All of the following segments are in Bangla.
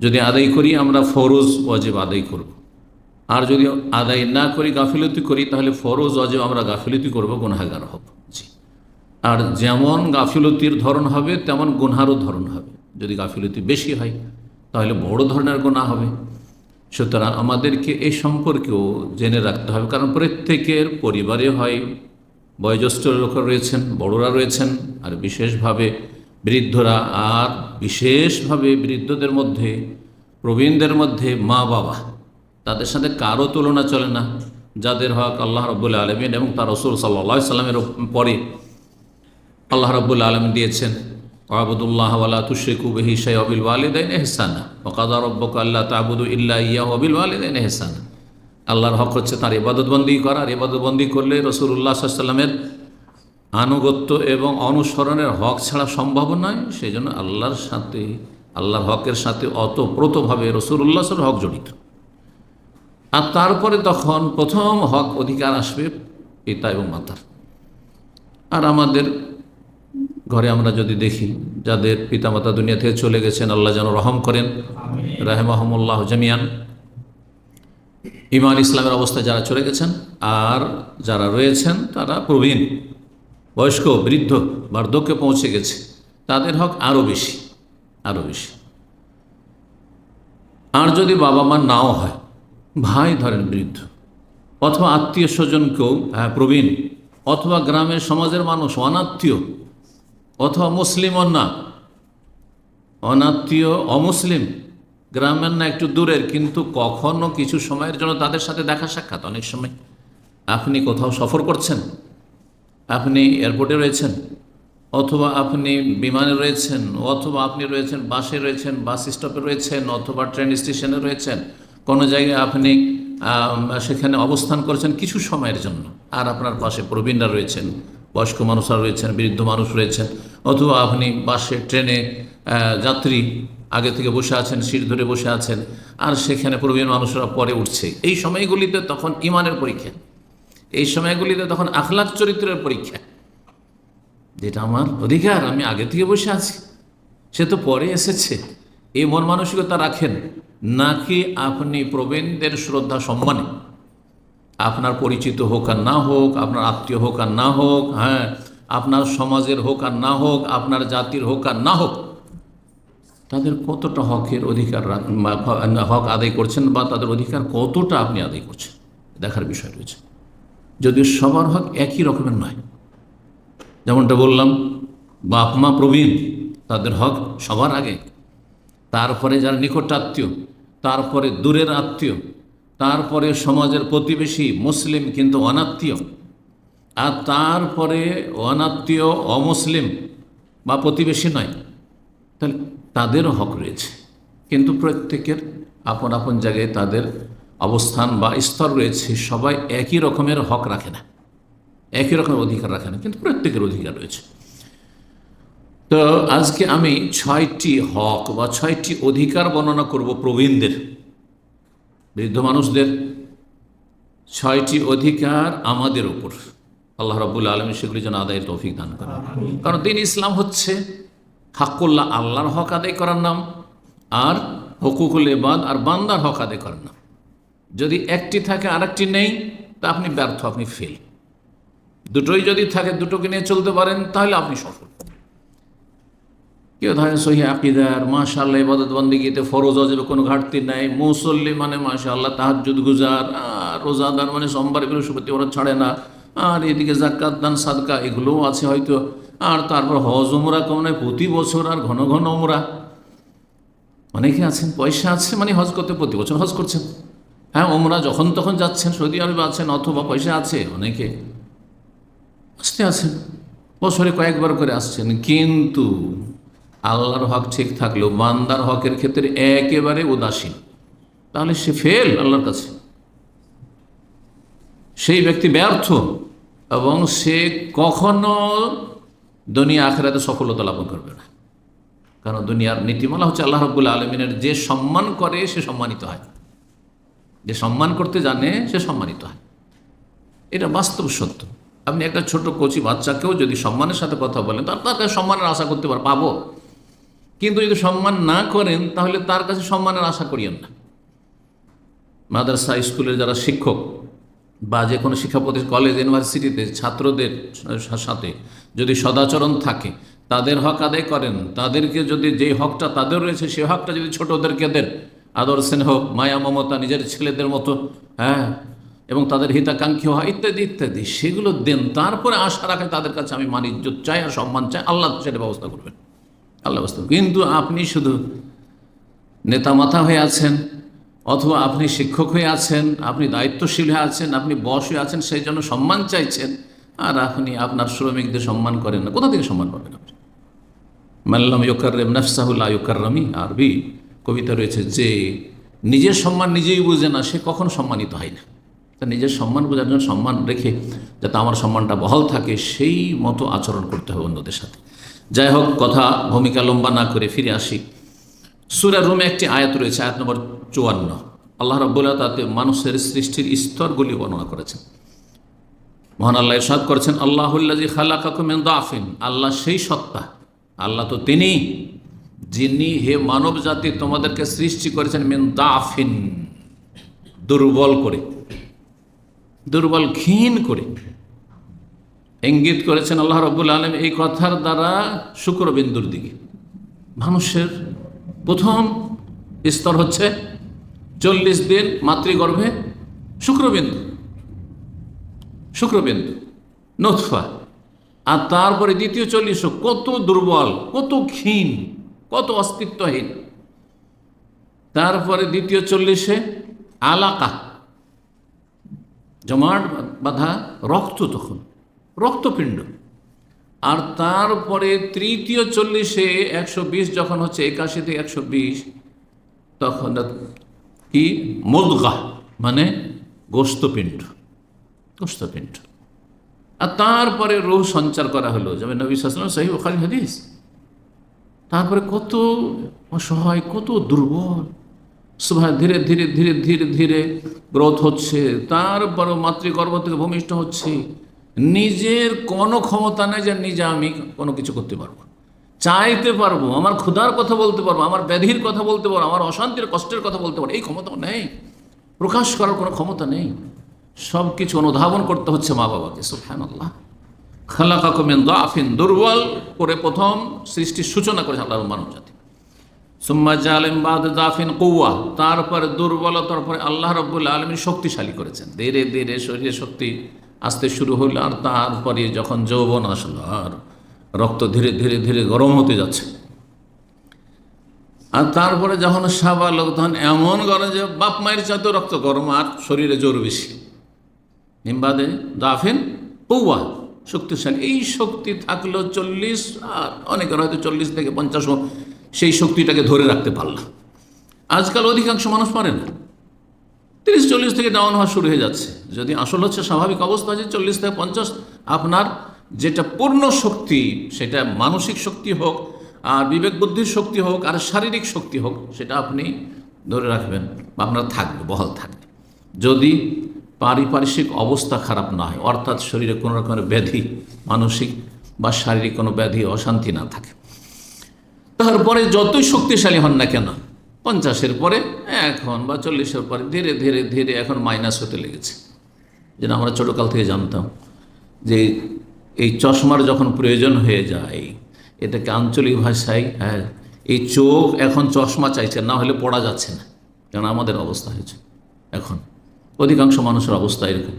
যদি আদায় করি, আমরা ফরজ অজেব আদায় করব। আর যদি আদায় না করি, গাফিলতি করি, তাহলে ফরজ অজেব আমরা গাফিলতি করব, গুনাহাগার হব। জি। আর যেমন গাফিলতির ধরন হবে, তেমন গুনহারও ধরন হবে। যদি গাফিলতি বেশি হয়, তাহলে বড় ধরনের গুণা হবে। সুতরাং আমাদেরকে এই সম্পর্কেও জেনে রাখতে হবে, কারণ প্রত্যেকের পরিবারে হয়, বয়োজ্যেষ্ঠ লোক রয়েছেন, বড়রা রয়েছেন, আর বিশেষভাবে বৃদ্ধরা আর বিশেষভাবে বৃদ্ধদের মধ্যে, প্রবীণদের মধ্যে মা বাবা, তাদের সাথে কারও তুলনা চলে না। যাদের হক আল্লাহ রব্বুল আলমিন এবং তার রসুল সাল্লা সাল্লামের পরে আল্লাহ রব্বুল আলম দিয়েছেন, আবুদুল্লাহ ওয়ালা তুশেকু বেহি অবিল ওয়ালিদাইন এহসানা ওকাদা রব্বক আল্লাহ তাবুদু ইল্লা ইয়া অবিল ওয়ালিদাইন এহসানা আল্লাহর হক হচ্ছে তার ইবাদতবন্দি করা, আর ইবাদতবন্দি করলে রসুল্লাহ সাল্লামের আনুগত্য এবং অনুসরণের হক ছাড়া সম্ভব নয়। সেই জন্য আল্লাহর সাথে আল্লাহর হকের সাথে অতপ্রতভাবে রসুল্লাহর হক জড়িত। আর তারপরে তখন প্রথম হক অধিকার আসবে পিতা এবং মাতার আর আমাদের ঘরে আমরা যদি দেখি যাদের পিতামাতা দুনিয়া থেকে চলে গেছেন আল্লাহ যেন রহম করেন। রাহেমাহমুল্লাহ জামিয়ান। ইমান ইসলামের অবস্থায় যারা চলে গেছেন আর যারা রয়েছেন তারা প্রবীণ। বয়স্ক, বৃদ্ধ, বার্ধক্যে পৌঁছে গেছে। তাদের হক আরও বেশি আরও বেশি। আর যদি বাবা মা নাও হয়, ভাই ধরেন বৃদ্ধ, অথবা আত্মীয় স্বজনকেও হ্যাঁ প্রবীণ, অথবা গ্রামের সমাজের মানুষ, অনাত্মীয়, অথবা মুসলিম না, অনাত্মীয়, অমুসলিম, গ্রামের না একটু দূরের, কিন্তু কখনো কিছু সময়ের জন্য তাদের সাথে দেখা সাক্ষাৎ, অনেক সময়। আপনি কোথাও সফর করছেন আপনি এয়ারপোর্টে রয়েছেন? অথবা আপনি বিমানে রয়েছেন? অথবা আপনি রয়েছেন, বাসে রয়েছেন, বাস স্টপে রয়েছেন, অথবা ট্রেন স্টেশনে রয়েছেন? কোনো জায়গায় আপনি সেখানে অবস্থান করেছেন কিছু সময়ের জন্য? আর আপনার পাশে প্রবীণরা রয়েছেন, বয়স্ক মানুষরা রয়েছেন, বৃদ্ধ মানুষ রয়েছেন, অথবা আপনি বাসে, ট্রেনে যাত্রী আগে থেকে বসে আছেন সিট ধরে বসে আছেন, আর সেখানে প্রবীণ মানুষরা পরে উঠছে। এই সময়গুলিতে তখন ইমানের পরীক্ষা। এই সময়গুলিতে তখন আখলাক চরিত্রের পরীক্ষা। যেটা আমার অধিকার, আমি আগে থেকে বসে আছি। সে তো পরে এসেছে। এই মন মানসিকতা রাখেন। নাকি আপনি প্রবীণদের শ্রদ্ধা সম্মানে? আপনার পরিচিত হোক আর না হোক, আপনার আত্মীয় হোক আর না হোক হ্যাঁ আপনার সমাজের হোক আর না হোক, আপনার জাতির হোক আর না হোক, তাদের কতটা হকের অধিকার হক আদায় করছেন বা তাদের অধিকার কতটা আপনি আদায় করছেন? দেখার বিষয় রয়েছে। যদিও সবার হক একই রকমের নয়। যেমনটা বললাম, বাপ মা প্রবীণ, তাদের হক সবার আগে। তারপরে যারা নিকট আত্মীয়, তারপরে দূরের আত্মীয়, তারপরে সমাজের প্রতিবেশী, মুসলিম কিন্তু অনাত্মীয়। আর তারপরে অনাত্মীয়, অমুসলিম বা প্রতিবেশী নয়। তাহলে তাদেরও হক রয়েছে। কিন্তু প্রত্যেকের আপন আপন জায়গায় তাদের অবস্থান বা স্তর রয়েছে, সবাই একই রকমের হক রাখে না। একই রকমের অধিকার রাখে না, কিন্তু প্রত্যেকের অধিকার রয়েছে। তো আজকে আমি ছয়টি হক বা ছয়টি অধিকার বর্ণনা করব প্রবীণদের, বৃদ্ধ মানুষদের। ছয়টি অধিকার আমাদের উপর। আল্লাহ রব্বুল আলমী সেগুলি যেন আদায়ের তৌফিক দান করেন। কারণ দিন ইসলাম হচ্ছে হাক্কুল্লাহ আল্লাহর হক আদায় করার নাম, আর হকুকুল এবাদ আর বান্দার হক আদায় করার নাম। যদি একটি থাকে আর একটি নেই, তা আপনি ব্যর্থ, আপনি ফেল দুটোই যদি থাকে, দুটোকে নিয়ে চলতে পারেন, তাহলে আপনি সফল। কেউ ধরেন সহি আকিদার মাশাল্লাহ ইবাদত বন্দিগিতে ফরজ, অজবে কোনো ঘাটতি নাই, মুসল্লি মানে মাশাল্লাহ তাহাজুদ গুজার রোজাদার মানে সোমবার বৃহস্পতি ওরা ছাড়ে না, আর এদিকে জাক্কাত দান, সাদকা, এগুলোও আছে হয়তো, আর তারপর হজ, উমরা কম নয় প্রতি বছর আর ঘন ঘন উমরা। অনেকে আছেন, পয়সা আছে মানে হজ করতে প্রতি বছর হজ করছেন। হ্যাঁ ওমরা যখন তখন যাচ্ছেন, সৌদি আরবে আছেন, অথবা পয়সা আছে, অনেকে আসতে আছেন, বছরে কয়েকবার করে আসছেন, কিন্তু আল্লাহর হক ঠিক থাকলেও, বান্দার হকের ক্ষেত্রে একেবারে উদাসীন। তাহলে সে ফেল আল্লাহর কাছে। সেই ব্যক্তি ব্যর্থ, এবং সে কখনো দুনিয়া আখেরাতে সফলতা লাভ করবে না। কারণ দুনিয়ার নীতিমালা হচ্ছে আল্লাহ রব্বুল্লা আলমিনের যে সম্মান করে, সে সম্মানিত হয়। যে সম্মান করতে জানে, সে সম্মানিত হয়। এটা বাস্তব সত্য। আপনি একটা ছোট কচি বাচ্চাকেও যদি সম্মানের সাথে কথা বলেন তার তার কাছে সম্মানের আশা করতে পার, পাবো। কিন্তু যদি সম্মান না করেন, তাহলে তার কাছে সম্মানের আশা করিয়েন না। মাদ্রাসা, স্কুলের যারা শিক্ষক বা যে কোনো শিক্ষা প্রতিষ্ঠান কলেজ, ইউনিভার্সিটিতে ছাত্রদের সাথে যদি সদাচরণ থাকে, তাদের হক আদায় করেন। তাদেরকে যদি যে হকটা তাদের রয়েছে সেই হকটা যদি ছোটদেরকে দেন আদর স্নেহ, মায়া, মমতা, নিজের ছেলেদের মতো হ্যাঁ এবং তাদের হিতাকাঙ্ক্ষী হয় ইত্যাদি ইত্যাদি, সেগুলো দেন। তারপরে আশা রাখেন তাদের কাছে আমি মান, ইজ্জত চাই আর সম্মান চাই। আল্লাহ সেটা ব্যবস্থা করবেন। আল্লাহ ব্যবস্থা কিন্তু আপনি শুধু নেতা মাথা হয়ে আছেন, অথবা আপনি শিক্ষক হয়ে আছেন, আপনি দায়িত্বশীল হয়ে আছেন, আপনি বস হয়ে আছেন, সেই জন্য সম্মান চাইছেন, আর আপনি আপনার শ্রমিকদের সম্মান করেন না। কোথা থেকে সম্মান পাবেন আপনি? মাল্লাম ইয়োকার্রেম নফসাহুল্লাহ ইয়োকার্রামি আরবি। কবিতা রয়েছে যে নিজের সম্মান নিজেই বুঝে না, সে কখন সম্মানিত হয় না। তা নিজের সম্মান বোঝার জন্য সম্মান রেখে যাতে আমার সম্মানটা বহাল থাকে, সেই মতো আচরণ করতে হবে অন্যদের সাথে। যাই হোক, কথা ভূমিকা লম্বা না করে ফিরে আসি। সুরা রুমে একটি আয়াত রয়েছে, আয়াত নম্বর চুয়ান্ন। আল্লাহ রব্বুল্লাহ তাতে মানুষের সৃষ্টির স্তরগুলি বর্ণনা করেছেন। মহান আল্লাহ ইরশাদ করেছেন আল্লাহুল্লাজি খালাকাকুমেন দাফিন। আল্লাহ সেই সত্তা, আল্লাহ তো তিনি যিনি হে মানব জাতি তোমাদেরকে সৃষ্টি করেছেন মেন দাফিন, দুর্বল করে। দুর্বল, ক্ষীণ করে। ইঙ্গিত করেছেন আল্লাহ রব্বুল আলম এই কথার দ্বারা শুক্রবিন্দুর দিকে। মানুষের প্রথম স্তর হচ্ছে চল্লিশ দিন মাতৃগর্ভে শুক্রবিন্দু। শুক্রবিন্দু নথফা আর তারপরে দ্বিতীয় চল্লিশ, কত দুর্বল, কত ক্ষীণ। কত অস্তিত্বহীন। তারপরে দ্বিতীয় চল্লিশে আলাকা। জমাট বাঁধা রক্ত তখন, রক্তপিণ্ড। আর তারপরে তৃতীয় চল্লিশে একশো বিশ, যখন হচ্ছে একাশি থেকে একশো বিশ, তখন কি? মুদগা মানে গোস্তপিণ্ড গোস্তপিণ্ড আর তারপরে রোহ সঞ্চার করা হলো, যেমন নবী শাসন সাহিব খালি হাদিস। তারপরে কত অসহায়, কত দুর্বল। সুভা ধীরে ধীরে ধীরে ধীরে ধীরে গ্রোথ হচ্ছে। তারপরে মাতৃগর্ভ থেকে ভূমিষ্ঠ হচ্ছে। নিজের কোনো ক্ষমতা নেই যে নিজে আমি কোনো কিছু করতে পারব। চাইতে পারব, আমার ক্ষুধার কথা বলতে পারব, আমার ব্যাধির কথা বলতে পারব, আমার অশান্তির, কষ্টের কথা বলতে পারব, এই ক্ষমতা নেই। প্রকাশ করার কোনো ক্ষমতা নেই। সব কিছু অনুধাবন করতে হচ্ছে মা বাবাকে সুফহান আল্লাহ খালা কাকুমেন দাফিন দুর্বল করে প্রথম সৃষ্টির সূচনা করেছে আল্লাহ মানব জাতি। সুম্মা জালেম বাদ দাফিন কৌয়া তারপরে দুর্বলতার পরে আল্লাহ রব্বুল্লা আলমী শক্তিশালী করেছেন। ধীরে ধীরে শরীরে শক্তি আসতে শুরু হইল আর তারপরে যখন যৌবন আসলো, আর রক্ত ধীরে ধীরে ধীরে গরম হতে যাচ্ছে। আর তারপরে যখন সাবালক তখন এমন গরম যে বাপ মায়ের চাইতে রক্ত গরম আর শরীরে জোর বেশি। হিমবাদে দাফিন পৌয়া শক্তিশালী। এই শক্তি থাকল চল্লিশ আর অনেকের হয়তো চল্লিশ থেকে পঞ্চাশ সেই শক্তিটাকে ধরে রাখতে পারলাম। আজকাল অধিকাংশ মানুষ পারে না। তিরিশ, চল্লিশ থেকে ডাউন হওয়া শুরু হয়ে যাচ্ছে। যদি আসল হচ্ছে স্বাভাবিক অবস্থা যে চল্লিশ থেকে পঞ্চাশ, আপনার যেটা পূর্ণ শক্তি সেটা মানসিক শক্তি হোক, আর বিবেক বুদ্ধির শক্তি হোক, আর শারীরিক শক্তি হোক, সেটা আপনি ধরে রাখবেন বা আপনার থাকবে, বহাল থাকবে। যদি পারিপার্শ্বিক অবস্থা খারাপ না হয়। অর্থাৎ শরীরে কোনো রকমের ব্যাধি, মানসিক বা শারীরিক কোনো ব্যাধি, অশান্তি না থাকে। তারপরে যতই শক্তিশালী হন না কেন, পঞ্চাশের পরে, এখন বা চল্লিশের পরে ধীরে ধীরে ধীরে এখন মাইনাস হতে লেগেছে। যেটা আমরা ছোটোকাল থেকে জানতাম যে এই চশমার যখন প্রয়োজন হয়ে যায়, এটাকে আঞ্চলিক ভাষায় হ্যাঁ এই চোখ এখন চশমা চাইছে, না হলে পড়া যাচ্ছে না। কারণ আমাদের অবস্থা হয়েছে এখন। অধিকাংশ মানুষের অবস্থা এরকম।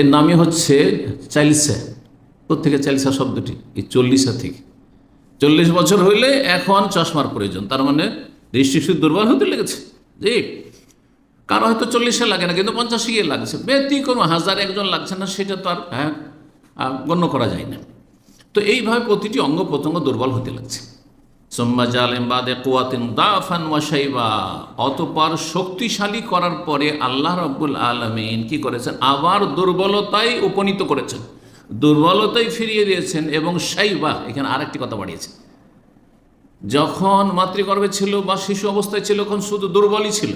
এর নামই হচ্ছে চাইলসা কোথেকে চাইলসা শব্দটি, এই চল্লিশা থেকে। চল্লিশ বছর হইলে এখন চশমার প্রয়োজন, তার মানে দৃষ্টিশক্তি দুর্বল হতে লেগেছে। জি, কারও হয়তো চল্লিশে লাগে না, কিন্তু পঞ্চাশে গিয়ে লাগছে। ব্যতিক্রম হাজার একজন লাগছে না, সেটা তো আর হ্যাঁ গণ্য করা যায় না। তো এইভাবে প্রতিটি অঙ্গ প্রত্যঙ্গ দুর্বল হতে লাগছে। সোম্মা জালেম বাদে কুয়াতিন দাফান ওয়াসাইবা অতপর শক্তিশালী করার পরে আল্লাহ রব্বুল আলমিন কি করেছেন? আবার দুর্বলতায় উপনীত করেছেন। দুর্বলতাই ফিরিয়ে দিয়েছেন এবং সাইবা এখানে আরেকটি কথা বাড়িয়েছেন। যখন মাতৃগর্ভে ছিল বা শিশু অবস্থায় ছিল, তখন শুধু দুর্বলই ছিল।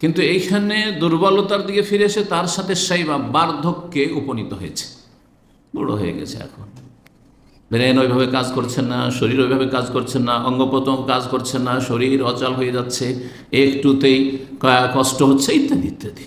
কিন্তু এইখানে দুর্বলতার দিকে ফিরে এসে তার সাথে সাইবা বার্ধক্যে উপনীত হয়েছে। বড় হয়ে গেছে এখন। ব্রেন ওইভাবে কাজ করছে না, শরীর ওইভাবে কাজ করছে না অঙ্গ কাজ করছে না, শরীর অচল হয়ে যাচ্ছে, একটুতেই কষ্ট হচ্ছে, ইত্যাদি ইত্যাদি।